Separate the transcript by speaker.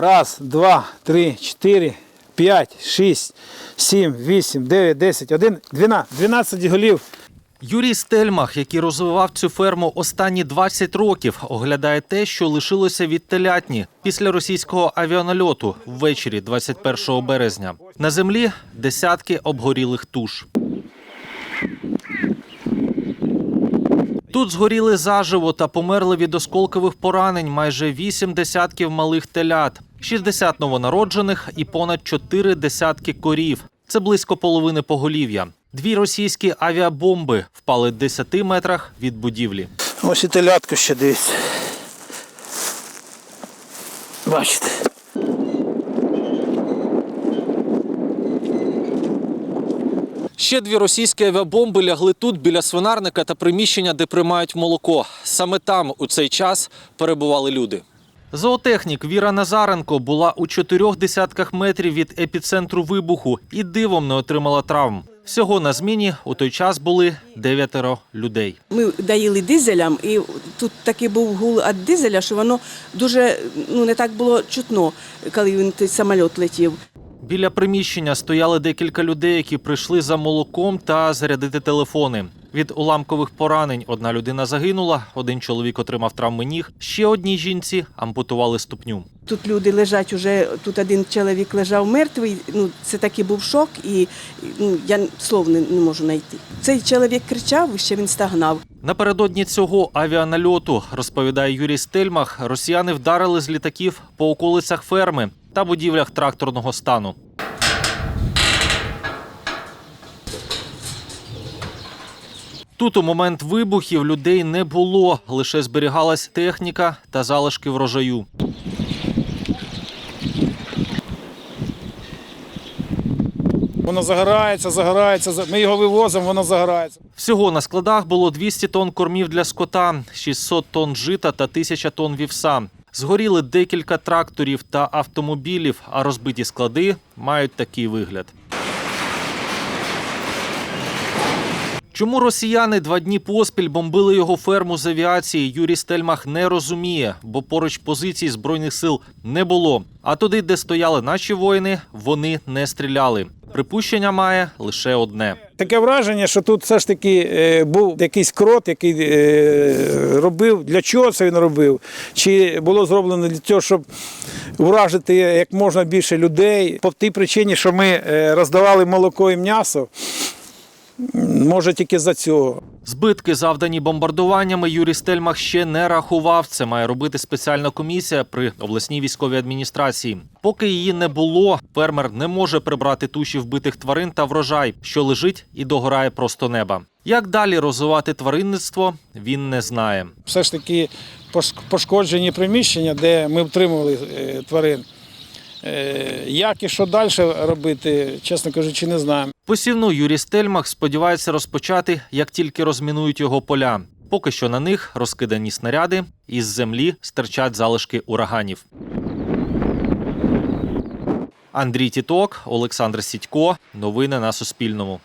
Speaker 1: Раз, два, три, чотири, п'ять, шість, сім, вісім, дев'ять, десять, один, дванадцять. Дванадцять голів.
Speaker 2: Юрій Стельмах, який розвивав цю ферму останні 20 років, оглядає те, що лишилося від телятні після російського авіанальоту ввечері 21 березня. На землі десятки обгорілих туш. Тут згоріли заживо та померли від осколкових поранень майже вісім десятків малих телят, 60 новонароджених і понад чотири десятки корів. Це близько половини поголів'я. Дві російські авіабомби впали 10 метрах від будівлі.
Speaker 1: Ось і телятко ще дивіться. Бачите.
Speaker 2: Ще дві російські авіабомби лягли тут біля свинарника та приміщення, де приймають молоко. Саме там у цей час перебували люди. Зоотехнік Віра Назаренко була у чотирьох десятках метрів від епіцентру вибуху і дивом не отримала травм. Всього на зміні у той час були дев'ятеро людей.
Speaker 3: Ми доїли дизелям, і тут такий був гул від дизеля, що воно дуже ну не так було чутно, коли він той самоліт летів.
Speaker 2: Біля приміщення стояли декілька людей, які прийшли за молоком та зарядити телефони. Від уламкових поранень одна людина загинула, один чоловік отримав травми ніг. Ще одній жінці ампутували ступню.
Speaker 3: Тут люди лежать уже. Тут один чоловік лежав мертвий. Ну це такий був шок, і ну я слов не, не можу знайти. Цей чоловік кричав, і ще він стагнав.
Speaker 2: Напередодні цього авіанальоту, розповідає Юрій Стельмах, росіяни вдарили з літаків по околицях ферми та будівлях тракторного стану. Тут у момент вибухів людей не було, лише зберігалась техніка та залишки врожаю.
Speaker 1: Воно загорається, загорається. Ми його вивозимо, воно загорається.
Speaker 2: Всього на складах було 200 тонн кормів для скота, 600 тонн жита та 1000 тонн вівса. Згоріли декілька тракторів та автомобілів, а розбиті склади мають такий вигляд. Чому росіяни два дні поспіль бомбили його ферму з авіації, Юрій Стельмах не розуміє, бо поруч позицій збройних сил не було. А туди, де стояли наші воїни, вони не стріляли. Припущення має лише одне.
Speaker 1: Таке враження, що тут все ж таки е, був якийсь крот, який е, робив. Для чого це він робив? Чи було зроблено для того, щоб вражити як можна більше людей? По тій причині, що ми е, роздавали молоко і м'ясо, може тільки за цього.
Speaker 2: Збитки, завдані бомбардуваннями, Юрій Стельмах ще не рахував. Це має робити спеціальна комісія при обласній військовій адміністрації. Поки її не було, фермер не може прибрати туші вбитих тварин та врожай, що лежить і догорає просто неба. Як далі розвивати тваринництво, він не знає.
Speaker 1: Все ж таки пошкоджені приміщення, де ми втримували е, тварин. Е, Як і що далі робити, чесно кажучи, не знаємо.
Speaker 2: Посівну Юрій Стельмах сподівається розпочати, як тільки розмінують його поля. Поки що на них розкидані снаряди, із землі стирчать залишки ураганів. Андрій Тіток, Олександр Сідько. Новини на Суспільному.